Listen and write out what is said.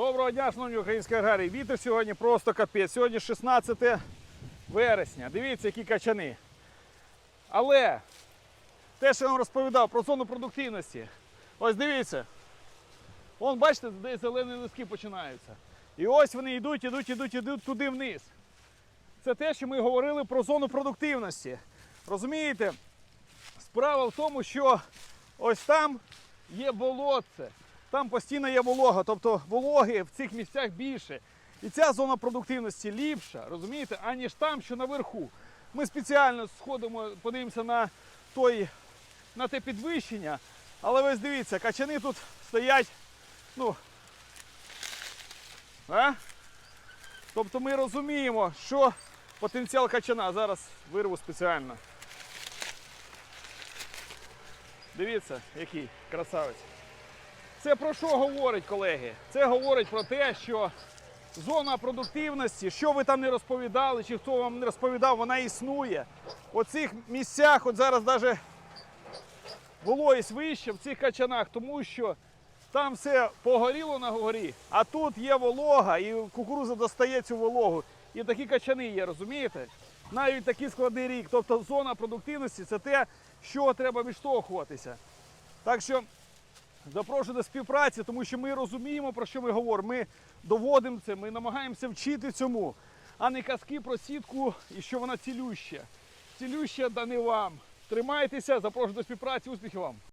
Доброго дня, шановні українські аграрії. Вітер сьогодні просто капець. Сьогодні 16 вересня. Дивіться, які качани. Але те, що я вам розповідав про зону продуктивності. Ось дивіться. Вон, бачите, де зелені листки починаються. І ось вони йдуть, йдуть, йдуть, йдуть туди вниз. Це те, що ми говорили про зону продуктивності. Розумієте? Справа в тому, що ось там є болотце, там постійно є волога, тобто вологи в цих місцях більше. І ця зона продуктивності ліпша, розумієте, аніж там, що наверху. Ми спеціально сходимо, подивимося на, той, на те підвищення, але ось дивіться, качани тут стоять. Ну, а? Тобто ми розуміємо, що потенціал качана. Зараз вирву спеціально. Дивіться, який красавець. Це про що говорить, колеги? Це говорить про те, що зона продуктивності, що ви там не розповідали, чи хто вам не розповідав, вона існує. У цих місцях, от зараз навіть вологість вища в цих качанах, тому що там все погоріло на горі, а тут є волога, і кукуруза достає цю вологу. І такі качани є, розумієте? Навіть такий складний рік. Тобто зона продуктивності це те, що треба відштовхуватися. Так що запрошую до співпраці, тому що ми розуміємо, про що ми говоримо. Ми доводимо це, ми намагаємося вчити цьому, а не казки про сітку і що вона цілюща. Цілюща да не вам. Тримайтеся, запрошую до співпраці, успіхів вам!